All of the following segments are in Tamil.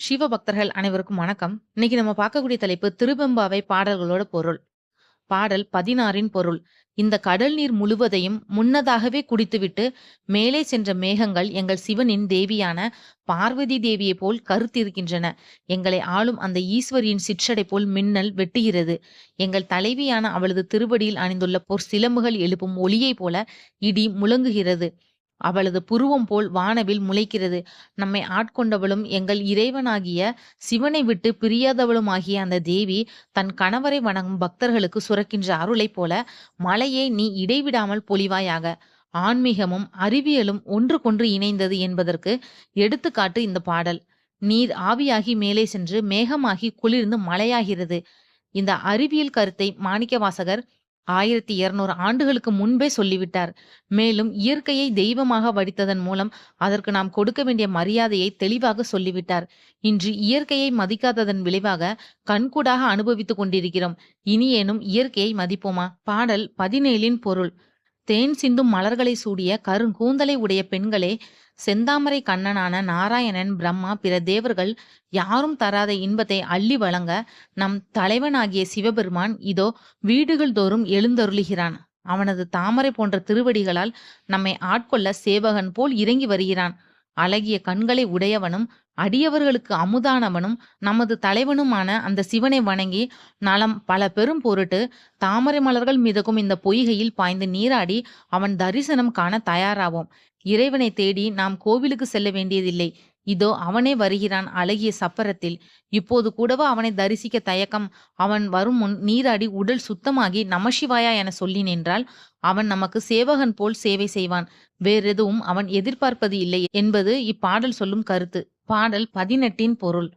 சிவ பக்தர்கள் அனைவருக்கும் வணக்கம். இன்னைக்கு நம்ம பார்க்கக்கூடிய தலைப்பு திருவெம்பாவை பாடல்களோட பொருள். பாடல் 16ன் பொருள். இந்த கடல் நீர் முழுவதையும் முன்னதாகவே குடித்துவிட்டு மேலே சென்ற மேகங்கள் எங்கள் சிவனின் தேவியான பார்வதி தேவியைப் போல் கருத்திருக்கின்றன. எங்களை ஆளும் அந்த ஈஸ்வரியின் சிற்றடை போல் மின்னல் வெட்டுகிறது. எங்கள் தலைவியான அவளது திருவடியில் அணிந்துள்ள பொற்சிலம்புகள் எழுப்பும் ஒளியைப் போல இடி முழங்குகிறது. அவளது புருவம் போல் வானவில் முளைக்கிறது. நம்மை ஆட்கொண்டவளும் எங்கள் இறைவனாகிய சிவனை விட்டு பிரியாதவளுமாகிய அந்த தேவி தன் கணவரை வணங்கும் பக்தர்களுக்கு சுரக்கின்ற அருளைப் போல மலையை நீ இடைவிடாமல் பொழிவாயாக. ஆன்மீகமும் அறிவியலும் ஒன்றுக்கொன்று இணைந்தது என்பதற்கு எடுத்துக்காட்டு இந்த பாடல். நீர் ஆவியாகி மேலே சென்று மேகமாகி குளிர்ந்து மழையாகிறது. இந்த அறிவியல் கருத்தை மாணிக்கவாசகர் 1200 ஆண்டுகளுக்கு முன்பே சொல்லிவிட்டார். மேலும் இயற்கையை தெய்வமாக வடித்ததன் மூலம் அதற்கு நாம் கொடுக்க வேண்டிய மரியாதையை தெளிவாக சொல்லிவிட்டார். இன்று இயற்கையை மதிக்காததன் விளைவாக கண்கூடாக அனுபவித்துக் கொண்டிருக்கிறோம். இனியேனும் இயற்கையை மதிப்போமா? பாடல் 17ன் பொருள். தேன் சிந்தும் மலர்களை சூடிய கருங்கூந்தலை உடைய பெண்களே செந்தாமரை கண்ணனான நாராயணன் பிரம்மா பிற தேவர்கள் யாரும் தராத இன்பத்தை அள்ளி வழங்க நம் தலைவனாகிய சிவபெருமான் இதோ வீடுகள் தோறும் எழுந்தருளுகிறான். அவனது தாமரை போன்ற திருவடிகளால் நம்மை ஆட்கொள்ள சேவகன் போல் இறங்கி வருகிறான். அழகிய கண்களை உடையவனும் அடியவர்களுக்கு அமுதானவனும் நமது தலைவனுமான அந்த சிவனை வணங்கி நலம் பல பெரும் பொருட்டு தாமரை மலர்கள் மிதக்கும் இந்த பொய்கையில் பாய்ந்து நீராடி அவன் தரிசனம் காண தயாராவோம். இறைவனை தேடி நாம் கோவிலுக்கு செல்ல வேண்டியதில்லை. இதோ அவனே வருகிறான் அழகிய சப்பரத்தில். இப்போது கூடவா அவனை தரிசிக்க தயக்கம்? அவன் வரும் முன் நீராடி உடல் சுத்தமாகி நமசிவாயா என சொல்லி நின்றால் அவன் நமக்கு சேவகன் போல் சேவை செய்வான். வேறெதுவும் அவன் எதிர்பார்ப்பது இல்லை என்பது இப்பாடல் சொல்லும் கருத்து. பாடல் 18ன் பொருள்.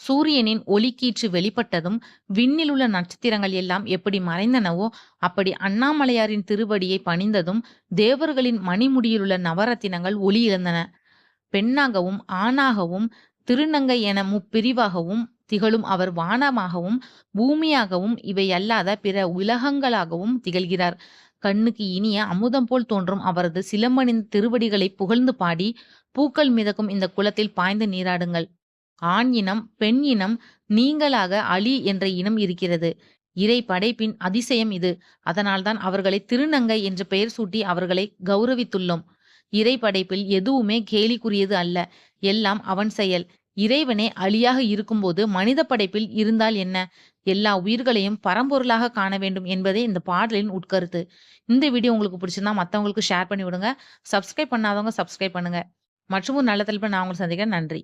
சூரியனின் ஒளிக்கீற்று வெளிப்பட்டதும் விண்ணிலுள்ள நட்சத்திரங்கள் எல்லாம் எப்படி மறைந்தனவோ அப்படி அண்ணாமலையாரின் திருவடியை பணிந்ததும் தேவர்களின் மணிமுடியிலுள்ள நவரத்தினங்கள் ஒளி இழந்தன. பெண்ணாகவும் ஆணாகவும் திருநங்கை என முப்பிரிவாகவும் திகழும் அவர் வானமாகவும் பூமியாகவும் இவையல்லாத பிற உலகங்களாகவும் திகழ்கிறார். கண்ணுக்கு இனிய அமுதம் போல் தோன்றும் அவரது சிலம்பனின் திருவடிகளை புகழ்ந்து பாடி பூக்கள் மிதக்கும் இந்த குளத்தில் பாய்ந்து நீராடுங்கள். ஆண் இனம் பெண் இனம் நீங்கலாக அலி என்ற இனம் இருக்கிறது. இறை படைப்பின் அதிசயம் இது. அதனால்தான் அவர்களை திருநங்கை என்ற பெயர் சூட்டி அவர்களை கௌரவித்துள்ளோம். இறை படைப்பில் எதுவுமே கேலிக்குரியது அல்ல. எல்லாம் அவன் செயல். இறைவனே அழியாக இருக்கும்போது மனித படைப்பில் இருந்தால் என்ன? எல்லா உயிர்களையும் பரம்பொருளாக காண வேண்டும் என்பதே இந்த பாடலின் உட்கருத்து. இந்த வீடியோ உங்களுக்கு பிடிச்சிருந்தா மற்றவங்களுக்கு ஷேர் பண்ணி விடுங்க. சப்ஸ்கிரைப் பண்ணாதவங்க சப்ஸ்கிரைப் பண்ணுங்க. மற்றும் ஒரு நல்ல தலைப்புல நான் உங்களுக்கு சந்திக்கிறேன். நன்றி.